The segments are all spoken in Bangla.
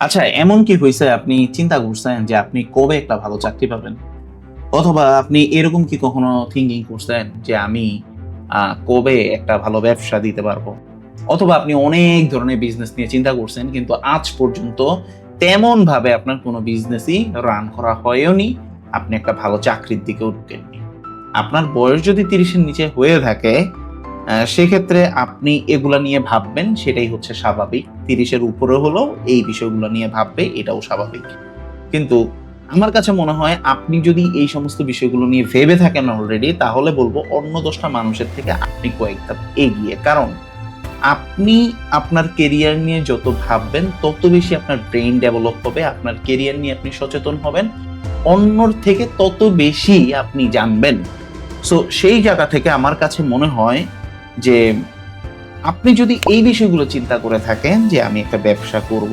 আচ্ছা এমন কি হয়েছে আপনি চিন্তা করছেন যে আপনি কবে একটা ভালো চাকরি পাবেন? অথবা আপনি এরকম কি কখনো থিঙ্কিং করছেন যে আমি কবে একটা ভালো ব্যবসা দিতে পারব? অথবা আপনি অনেক ধরনের বিজনেস নিয়ে চিন্তা করছেন, কিন্তু আজ পর্যন্ত তেমন ভাবে আপনার কোনো বিজনেসই রান করা হয়ওনি আপনি একটা ভালো চাকরির দিকেও ঢুকেননি আপনার বয়স যদি তিরিশের নিচে হয়ে থাকে সেক্ষেত্রে আপনি এগুলা নিয়ে ভাববেন, সেটাই হচ্ছে স্বাভাবিক। তিরিশের উপরে হলেও এই বিষয়গুলো নিয়ে ভাববে, এটাও স্বাভাবিক। কিন্তু আমার কাছে মনে হয় আপনি যদি এই সমস্ত বিষয়গুলো নিয়ে ভেবে থাকেন অলরেডি তাহলে বলব অন্য দশটা মানুষের থেকে আপনি কয়েক ধাপ এগিয়ে। কারণ আপনি আপনার কেরিয়ার নিয়ে যত ভাববেন, তত বেশি আপনার ব্রেইন ডেভেলপ হবে, আপনার কেরিয়ার নিয়ে আপনি সচেতন হবেন, অন্যর থেকে তত বেশি আপনি জানবেন। সো সেই জায়গা থেকে আমার কাছে মনে হয় যে আপনি যদি এই বিষয়গুলো চিন্তা করে থাকেন যে আমি একটা ব্যবসা করব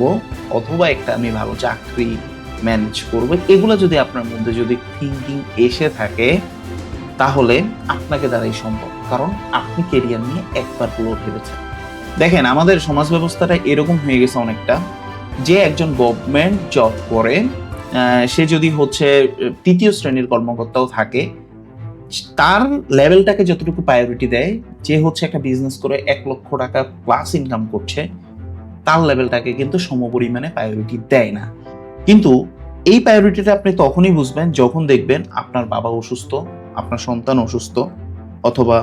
অথবা একটা আমি ভালো চাকরি ম্যানেজ করব, এগুলো যদি আপনার মধ্যে যদি থিঙ্কিং এসে থাকে, তাহলে আপনাকে দ্বারাই সম্ভব। কারণ আপনি কেরিয়ার নিয়ে একবার পুরো ভেবেছেন। দেখেন, আমাদের সমাজ ব্যবস্থাটা এরকম হয়ে গেছে অনেকটা যে একজন গভর্নমেন্ট জব করে সে যদি হচ্ছে তৃতীয় শ্রেণির কর্মকর্তাও থাকে তার লেভেলটাকে যতটুকু প্রায়োরিটি দেয়, যে হচ্ছে একটা বিজনেস করে এক লক্ষ টাকা প্লাস ইনকাম করছে, তার লেভেলটাকে কিন্তু সমপরিমাণে প্রায়োরিটি দেয় না। কিন্তু এই প্রায়োরিটিটা আপনি তখনই বুঝবেন যখন দেখবেন আপনার বাবা অসুস্থ, আপনার সন্তান অসুস্থ, অথবা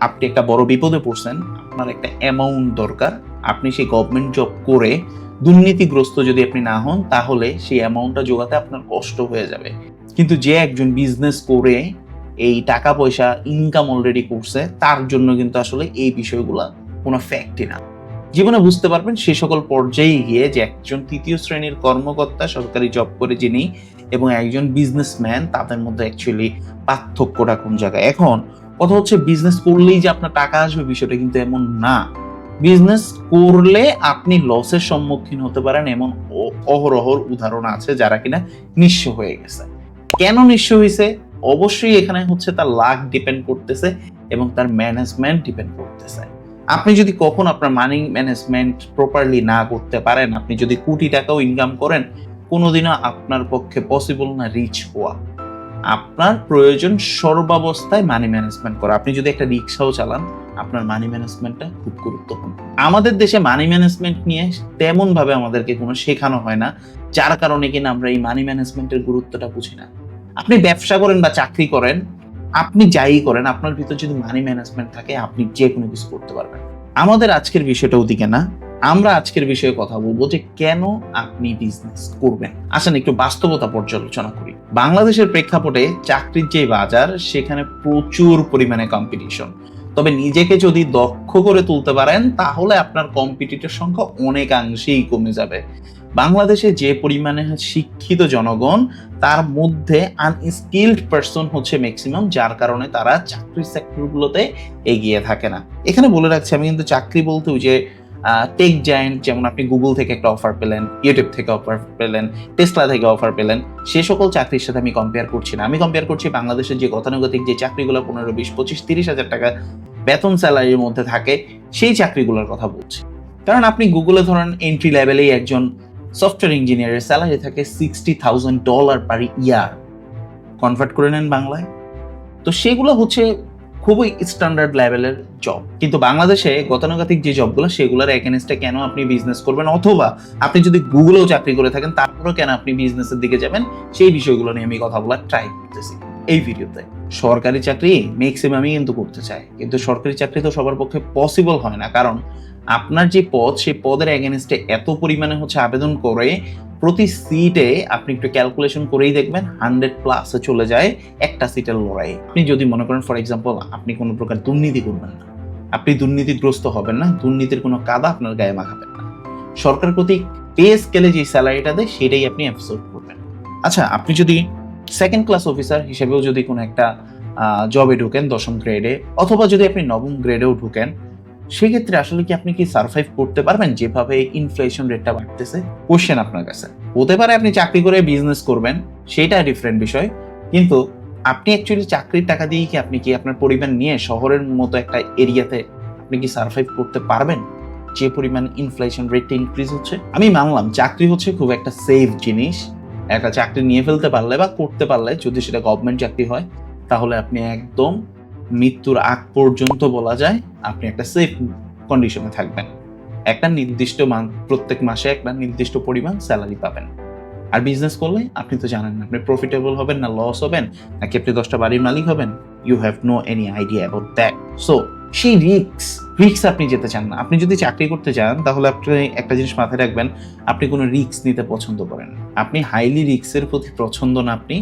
আপনি একটা বড় বিপদে পড়ছেন, আপনার একটা অ্যামাউন্ট দরকার, আপনি সেই গভর্নমেন্ট জব করে দুর্নীতিগ্রস্ত যদি আপনি না হন, তাহলে সেই অ্যামাউন্টটা জোগাতে আপনার কষ্ট হয়ে যাবে। কিন্তু যে একজন বিজনেস করে এই টাকা পয়সা ইনকাম অলরেডি করছে, তার জন্য কিন্তু আসলে এই বিষয়গুলা কোনো ফ্যাক্টই না। জীবনে বুঝতে পারবেন, সে সকল পর্যায়ে গিয়ে যে একজন তৃতীয় শ্রেণির কর্মকর্তা, সরকারি জব করে যিনি এবং একজন বিজনেসম্যান তাদের মধ্যে অ্যাকচুয়ালি পার্থক্যটা কোন জায়গায়? এখন, কথা হচ্ছে বিজনেস করলেই যে আপনার টাকা আসবে বিষয়টা কিন্তু এমন না। বিজনেস করলে আপনি লসের সম্মুখীন হতে পারেন এমন অহরহর উদাহরণ আছে যারা কিনা নিঃস্ব হয়ে গেছে। কেন নিঃস্ব হয়েছে অবশ্যই এখানে হচ্ছে তার লাক ডিপেন্ড করতেছে এবং তার ম্যানেজমেন্ট ডিপেন্ড করতেছে। আপনি যদি কখন আপনার মানি ম্যানেজমেন্ট প্রপারলি না করতে পারেন, আপনি যদি কোটি টাকাও ইনকাম করেন, কোনোদিনও আপনার পক্ষে পসিবল না রিচ হওয়া। আপনার প্রয়োজন সর্বাবস্থায় মানি ম্যানেজমেন্ট করা। আপনি যদি একটা রিক্সাও চালান, আপনার মানি ম্যানেজমেন্টটা খুব গুরুত্বপূর্ণ। আমাদের দেশে মানি ম্যানেজমেন্ট নিয়ে তেমন ভাবে আমাদেরকে কোনো শেখানো হয় না, যার কারণে কিনা আমরা এই মানি ম্যানেজমেন্টের গুরুত্বটা বুঝি না। আপনি ব্যবসা করেন বা চাকরি করেন, আপনি যাই করেন, আপনার ভিতর যদি মানি ম্যানেজমেন্ট থাকে, আপনি যে কোনো কিছু করতে পারবেন। আমাদের আজকের বিষয়টা ওদিকে না। আমরা আজকের বিষয়ে কথা বলব যে কেন আপনি বিজনেস করবেন। আসেন একটু বাস্তবতা পর্যালোচনা করি। বাংলাদেশের প্রেক্ষাপটে চাকরির যে বাজার, সেখানে প্রচুর পরিমাণে কম্পিটিশন তবে নিজেকে যদি দক্ষ করে তুলতে পারেন, তাহলে আপনার কম্পিটিটর সংখ্যা অনেকাংশেই কমে যাবে। বাংলাদেশে যে পরিমাণে শিক্ষিত জনগণ, তার মধ্যে আনস্কিল্ড পার্সন হচ্ছে ম্যাক্সিমাম যার কারণে তারা চাকরির সেক্টরগুলোতে এগিয়ে থাকে না। এখানে বলে রাখছি, আমি কিন্তু চাকরি বলতে যে টেক জায়েন্ট যেমন আপনি গুগল থেকে একটা অফার পেলেন ইউটিউব থেকে অফার পেলেন টেসলা থেকে অফার পেলেন, সে সকল চাকরির সাথে আমি কম্পেয়ার করছি না। আমি কম্পেয়ার করছি বাংলাদেশের যে গতানুগতিক যে চাকরিগুলো পনেরো, বিশ, পঁচিশ, তিরিশ হাজার টাকা বেতন স্যালারির মধ্যে থাকে, সেই চাকরিগুলোর কথা বলছি। কারণ আপনি গুগলে ধরেন এন্ট্রি লেভেলেই একজন সফটওয়্যার ইঞ্জিনিয়ারের স্যালারি থাকে sixty thousand dollar per year convert করে নেন বাংলায়। তো সেগুলো হচ্ছে খুবই স্ট্যান্ডার্ড লেভেলের জব কিন্তু বাংলাদেশে গতানুগতিক যে জবগুলো সেগুলোর এগেনস্টে কেন আপনি বিজনেস করবেন? অথবা আপনি যদি গুগলেও চাকরি করে থাকেন, তারপরেও কেন আপনি বিজনেসের দিকে যাবেন? সেই বিষয়গুলো নিয়ে আমি কথা বলার ট্রাই করতেছি এই ভিডিওতে সরকারি চাকরি ম্যাক্সিমামই কিন্তু করতে চায়। কিন্তু সরকারি চাকরি তো সবার পক্ষে পসিবল হয় না। কারণ আপনার যে পদ, সেই পদের এগেনস্টে এত পরিমাণে হচ্ছে আবেদন করে প্রতি সিটে আপনি একটু ক্যালকুলেশন করেই দেখবেন হান্ড্রেড প্লাসে চলে যায় একটা সিটের লড়াই। আপনি যদি মনে করেন ফর এক্সাম্পল আপনি কোনো প্রকার দুর্নীতি করবেন না, আপনি দুর্নীতিগ্রস্ত হবেন না, দুর্নীতির কোনো কাদা আপনার গায়ে মাখাবেন না। সরকার প্রতি পে স্কেলে যে স্যালারিটা দেয়, সেটাই আপনি অ্যাবসর্ব করবেন। আচ্ছা আপনি যদি সেকেন্ড ক্লাস অফিসার হিসেবেও যদি কোনো একটা জবে ঢুকেন দশম গ্রেডে অথবা যদি আপনি নবম গ্রেডেও ঢুকেন সেক্ষেত্রে আসলে কি আপনি কি সার্ভাইভ করতে পারবেন? যেভাবে ইনফ্লেশন রেটটা বাড়তেছে? কোশ্চেন আপনার কাছে। হতে পারে আপনি চাকরি করে বিজনেস করবেন, সেটা ডিফারেন্ট বিষয়। কিন্তু আপনি অ্যাকচুয়ালি চাকরির টাকা দিয়ে কি আপনি কি আপনার পরিবার নিয়ে শহরের মতো একটা এরিয়াতে আপনি কি সার্ভাইভ করতে পারবেন? যে পরিমাণ ইনফ্লেশন রেটটা ইনক্রিজ হচ্ছে? আমি মানলাম, চাকরি হচ্ছে খুব একটা সেফ জিনিস। একটা চাকরি নিয়ে ফেলতে পারলে বা করতে পারলে যদি সেটা গভর্নমেন্ট চাকরি হয়, তাহলে আপনি একদম মৃত্যুর আগ পর্যন্ত বলা যায়, আপনি একটা সেফ কন্ডিশনে থাকবেন। একটা নির্দিষ্ট মান প্রত্যেক মাসে একটা নির্দিষ্ট পরিমাণ স্যালারি পাবেন। আর বিজনেস করলে আপনি তো জানেন, আপনি প্রফিটেবল হবেন না লস হবেন, নাকি আপনি দশটা বাড়ির মালিক হবেন? You have no any idea about that so সেই রিক্স রিক্স আপনি যেতে চান না। আপনি যদি চাকরি করতে চান তাহলে আপনি একটা জিনিস মাথায় রাখবেন, আপনি কোনো রিক্স নিতে পছন্দ করেন আপনি হাইলি রিক্সের প্রতি পছন্দ না, আপনি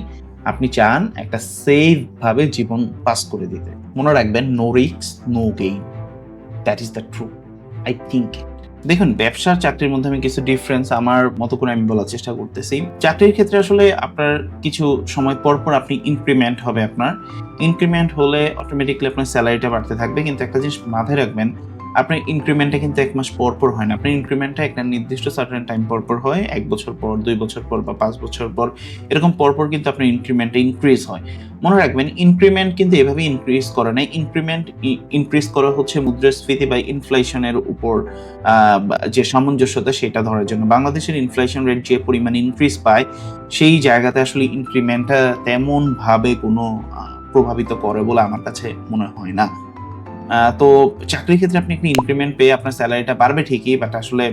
আপনি চান একটা সেফ ভাবে জীবন পাস করে দিতে। মনে রাখবেন নো রিক্স no gain that is the true I think দেখুন, ব্যবসার চাকরির মধ্যে আমি কিছু ডিফারেন্স আমার মতো করে আমি বলার চেষ্টা করতেছি। চাকরির ক্ষেত্রে আসলে আপনার কিছু সময় পর পর আপনি ইনক্রিমেন্ট হবে আপনার। ইনক্রিমেন্ট হলে অটোমেটিকলি আপনার স্যালারিটা বাড়তে থাকবে। কিন্তু একটা জিনিস মাথায় রাখবেন আপনার ইনক্রিমেন্টটা কিন্তু এক মাস পর পর হয় না। আপনার ইনক্রিমেন্টটা একটা নির্দিষ্ট সার্টেন টাইম পর পর হয়, এক বছর পর, দুই বছর পর বা পাঁচ বছর পর, এরকম পর পর কিন্তু আপনার ইনক্রিমেন্টটা ইনক্রিজ হয়। মনে রাখবেন ইনক্রিমেন্ট কিন্তু এভাবে ইনক্রিজ করে না ইনক্রিমেন্ট ইনক্রিজ করা হচ্ছে মুদ্রাস্ফীতি বা ইনফ্লেশনের উপর যে সামঞ্জস্যতা সেটা ধরার জন্য। বাংলাদেশের ইনফ্লেশন রেট যে পরিমাণ ইনক্রিজ পায়, সেই জায়গাতে আসলে ইনক্রিমেন্টটা তেমনভাবে কোনো প্রভাবিত করে বলে আমার কাছে মনে হয় না। তো চাকরির ক্ষেত্রে আপনি একটি ইনক্রিমেন্ট পেয়ে আপনার স্যালারিটা বাড়বে ঠিকই বাট আসলে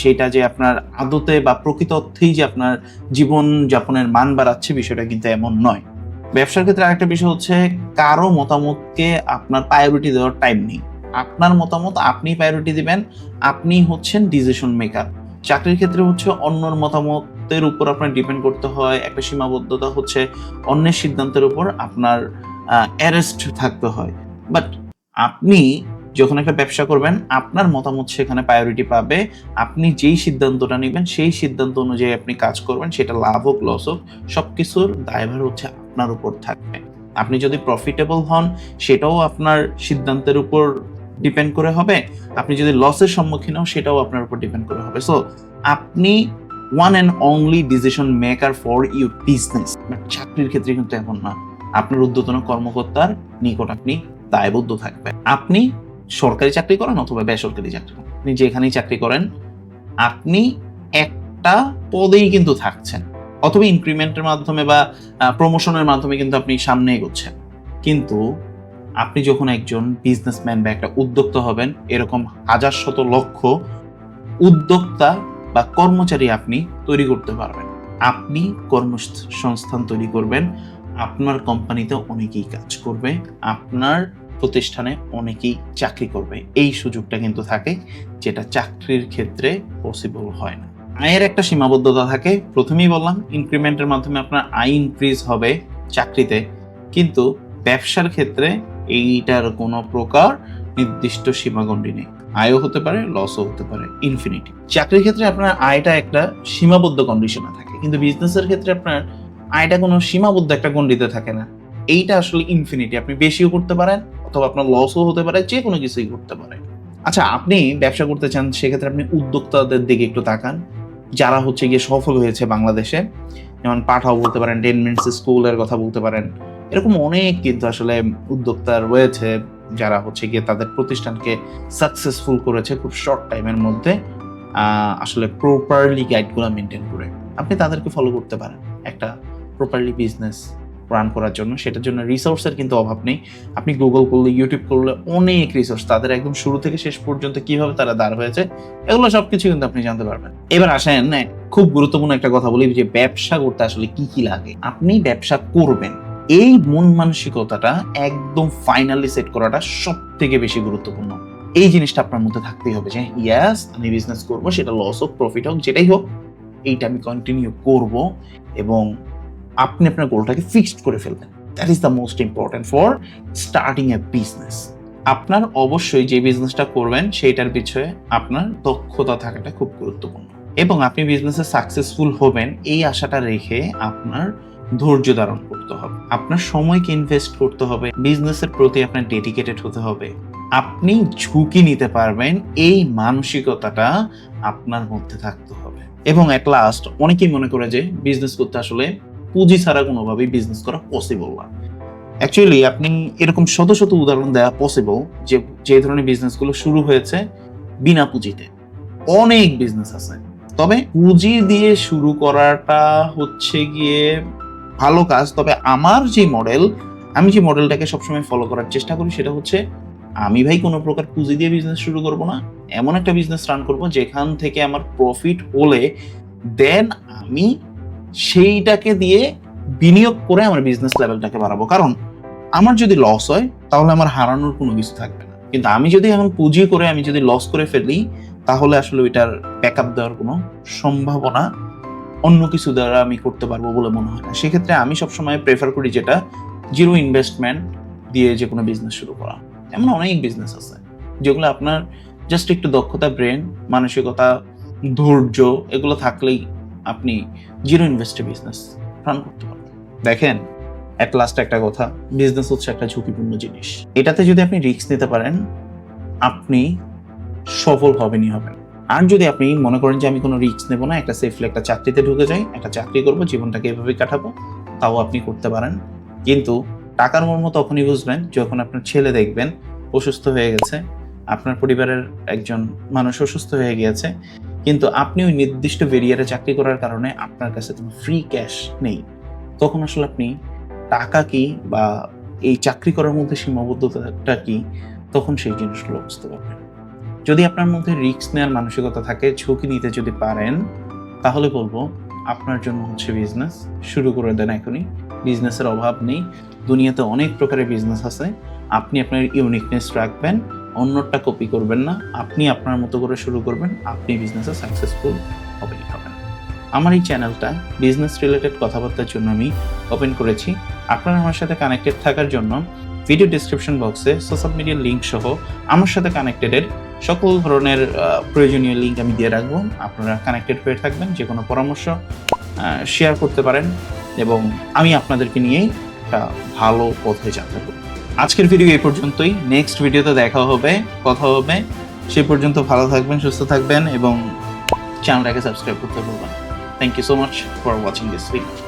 সেটা যে আপনার আদতে বা প্রকৃত অর্থেই যে আপনার জীবন যাপনের মান বাড়াচ্ছে বিষয়টা কিন্তু এমন নয়। ব্যবসার ক্ষেত্রে আরেকটা বিষয় হচ্ছে, কারও মতামতকে আপনার প্রায়োরিটি দেওয়ার টাইম নেই। আপনার মতামত আপনি প্রায়োরিটি দিবেন, আপনি হচ্ছেন ডিসিশন মেকার চাকরির ক্ষেত্রে হচ্ছে অন্যর মতামতের উপর আপনার ডিপেন্ড করতে হয়, একটা সীমাবদ্ধতা হচ্ছে অন্যের সিদ্ধান্তের উপর আপনার অ্যারেস্ট থাকতে হয়। বাট আপনি যখন একটা ব্যবসা করবেন, আপনার মতামত সেখানে প্রায়োরিটি পাবে। আপনি যেই সিদ্ধান্তটা নেবেন, সেই সিদ্ধান্ত অনুযায়ী আপনি কাজ করবেন, সেটা লাভ হোক লস হোক, সবকিছুর দায়ভার হচ্ছে আপনার উপর থাকবে। আপনি যদি প্রফিটেবল হন, সেটাও আপনার সিদ্ধান্তের উপর ডিপেন্ড করে হবে। আপনি যদি লসের সম্মুখীন হন, সেটাও আপনার উপর ডিপেন্ড করে হবে। সো আপনি one and only decision maker for your business চাকরির ক্ষেত্রে কিন্তু এখন না। আপনার ঊর্ধ্বতন কর্মকর্তার নিকট আপনি দায়বদ্ধ থাকবেন। আপনি সরকারি চাকরি করেন অথবা বেসরকারি চাকরি করেন। আপনি যেখানেই চাকরি করেন, আপনি একটা পদেই কিন্তু থাকছেন। অথবা ইনক্রিমেন্টের মাধ্যমে বা প্রমোশনের মাধ্যমে কিন্তু আপনি সামনে এগোচ্ছেন। কিন্তু আপনি যখন একজন বিজনেসম্যান বা একটা উদ্যোক্তা হবেন, এরকম হাজার শত লক্ষ উদ্যোক্তা বা কর্মচারী আপনি তৈরি করতে পারবেন। আপনি কর্মসংস্থান তৈরি করবেন। আপনার কোম্পানিতে অনেকেই কাজ করবে, আপনার প্রতিষ্ঠানে অনেকেই চাকরি করবে। এই সুযোগটা কিন্তু থাকে যেটা চাকরির ক্ষেত্রে পসিবল হয় না। আয়ের একটা সীমাবদ্ধতা থাকে, প্রথমেই বললাম ইনক্রিমেন্টের মাধ্যমে আপনার আয় ইনক্রিজ হবে চাকরিতে, কিন্তু ব্যবসার ক্ষেত্রে এইটার কোনো প্রকার নির্দিষ্ট সীমাগণ্ডি নেই। আয়ও হতে পারে লসও হতে পারে ইনফিনিটি চাকরির ক্ষেত্রে আপনার আয়টা একটা সীমাবদ্ধ কন্ডিশনে থাকে, কিন্তু বিজনেসের ক্ষেত্রে আপনার আয়টা কোনো সীমাবদ্ধ একটা গণ্ডিতে থাকে না। এইটা আসলে ইনফিনিটি আপনি বেশিও করতে পারেন অথবা আপনার লসও হতে পারে, যে কোনো কিছুই করতে পারে আচ্ছা আপনি ব্যবসা করতে চান, সেক্ষেত্রে আপনি উদ্যোক্তাদের দিকে একটু তাকান। যারা হচ্ছে গিয়ে সফল হয়েছে বাংলাদেশে, যেমন পাঠাও বলতে পারেন টেন স্কুলের কথা বলতে পারেন, এরকম অনেক কিন্তু আসলে উদ্যোক্তা রয়েছে যারা হচ্ছে গিয়ে তাদের প্রতিষ্ঠানকে সাকসেসফুল করেছে খুব শর্ট টাইমের মধ্যে আসলে প্রপারলি গাইডগুলো মেনটেন করে। আপনি তাদেরকে ফলো করতে পারেন। একটা প্রপারলি বিজনেস রান করার জন্য সেটার জন্য রিসোর্সের কিন্তু অভাব নেই। আপনি গুগল করলে ইউটিউব করলে অনেক রিসোর্স তাদের একদম শুরু থেকে শেষ পর্যন্ত কীভাবে তারা দাঁড় হয়েছে এগুলো সব কিছু কিন্তু আপনি জানতে পারবেন। এবার আসেন হ্যাঁ, খুব গুরুত্বপূর্ণ একটা কথা বলি যে ব্যবসা করতে আসলে কি কি লাগে? আপনি ব্যবসা করবেন এই মন মানসিকতাটা একদম ফাইনালি সেট করাটা সব থেকে বেশি গুরুত্বপূর্ণ। এই জিনিসটা আপনার মধ্যে থাকতেই হবে যে ইয়াস আমি বিজনেস করব সেটা লস হোক প্রফিট হোক যেটাই হোক এইটা আমি কন্টিনিউ করব এবং আপনি আপনার গোলটাকে ফিক্সড করে ফেলবেন। That is the most important for starting a business আপনার অবশ্যই যে বিজনেসটা করবেন, সেইটার পিছনে আপনার দক্ষতা থাকাটা খুব গুরুত্বপূর্ণ। এবং আপনি বিজনেসে সাকসেসফুল হবেন, এই আশাটা রেখে আপনার ধৈর্য ধারণ করতে হবে। আপনার সময়কে ইনভেস্ট করতে হবে বিজনেসের প্রতি আপনার ডেডিকেটেড হতে হবে। আপনি ঝুঁকি নিতে পারবেন, এই মানসিকতাটা আপনার মধ্যে থাকতে হবে। এবং অ্যাট লাস্ট অনেকেই মনে করে যে বিজনেস করতে আসলে পুঁজি ছাড়া কোনোভাবেই বিজনেস করা পসিবল না। অ্যাকচুয়ালি আপনি এরকম শত শত উদাহরণ দেওয়া পসিবল যে যে ধরনের বিজনেসগুলো শুরু হয়েছে বিনা পুঁজিতে। অনেক বিজনেস আছে। তবে পুঁজি দিয়ে শুরু করাটা হচ্ছে গিয়ে ভালো কাজ। তবে আমার যে মডেল আমি যে মডেলটাকে সবসময় ফলো করার চেষ্টা করি সেটা হচ্ছে, আমি ভাই কোনো প্রকার পুঁজি দিয়ে বিজনেস শুরু করব না। এমন একটা বিজনেস রান করব যেখান থেকে আমার প্রফিট হলে দেন আমি সেইটাকে দিয়ে বিনিয়োগ করে আমার বিজনেস লেভেলটাকে বাড়াবো। কারণ আমার যদি লস হয়, তাহলে আমার হারানোর কোনো কিছু থাকবে না। কিন্তু আমি যদি এখন পুঁজি করে আমি যদি লস করে ফেলি, তাহলে আসলে ওইটার ব্যাক আপ দেওয়ার কোনো সম্ভাবনা অন্য কিছু দ্বারা আমি করতে পারব বলে মনে হয় না। সেক্ষেত্রে আমি সবসময় প্রেফার করি যেটা জিরো ইনভেস্টমেন্ট দিয়ে যে কোনো বিজনেস শুরু করা। এমন অনেক বিজনেস আছে, যেগুলো আপনার জাস্ট একটু দক্ষতা ব্রেন মানসিকতা, ধৈর্য, এগুলো থাকলেই আপনি জিরো ইনভেস্টে বিজনেস রান করতে পারবেন। দেখেন এট লাস্ট একটা কথা বিজনেস হচ্ছে একটা ঝুঁকিপূর্ণ জিনিস। এটাতে যদি আপনি রিস্ক নিতে পারেন, আপনি সফল হবেনই হবেন। আর যদি আপনি মনে করেন যে আমি কোনো রিস্ক নেব না, একটা সেফলি একটা চাকরিতে ঢুকে যাই, একটা চাকরি করব, জীবনটাকে এভাবে কাটাবো, তাও আপনি করতে পারেন। কিন্তু টাকার মর্ম তখনই বুঝবেন, যখন আপনার ছেলে দেখবেন অসুস্থ হয়ে গেছে, আপনার পরিবারের একজন মানুষ অসুস্থ হয়ে গিয়েছে কিন্তু আপনি ওই নির্দিষ্ট ভেরিয়ারে চাকরি করার কারণে আপনার কাছে ফ্রি ক্যাশ নেই। তখন আসলে আপনি টাকা কি বা এই চাকরি করার মধ্যে সীমাবদ্ধতাটা কি, তখন সেই জিনিসগুলো বুঝতে পারবেন। যদি আপনার মধ্যে রিস্ক নেওয়ার মানসিকতা থাকে, ঝুঁকি নিতে যদি পারেন, তাহলে বলব আপনার জন্য হচ্ছে বিজনেস শুরু করে দেন এখনই। বিজনেসের অভাব নেই। দুনিয়াতে অনেক প্রকারের বিজনেস আছে। আপনি আপনার ইউনিকনেস রাখবেন। অন্যটা কপি করবেন না। আপনি আপনার মতো করে শুরু করবেন, আপনি বিজনেসে সাকসেসফুল হবেই, হবেন আমার এই চ্যানেলটা বিজনেস রিলেটেড কথাবার্তার জন্য আমি ওপেন করেছি। আপনারা আমার সাথে কানেক্টেড থাকার জন্য ভিডিও ডিসক্রিপশন বক্সে সোশ্যাল মিডিয়ার লিঙ্ক সহ আমার সাথে কানেক্টেডের সকল ধরনের প্রয়োজনীয় লিঙ্ক আমি দিয়ে রাখব। আপনারা কানেক্টেড হয়ে থাকবেন, যে কোনো পরামর্শ শেয়ার করতে পারেন এবং আমি আপনাদেরকে নিয়েই একটা ভালো পথে যাত্রা করব। আজকের ভিডিও এই পর্যন্তই। নেক্সট ভিডিওতে দেখা হবে, কথা হবে। সে পর্যন্ত ভালো থাকবেন, সুস্থ থাকবেন এবং চ্যানেলটাকে সাবস্ক্রাইব করতে ভুলবেন thank you so much for watching this video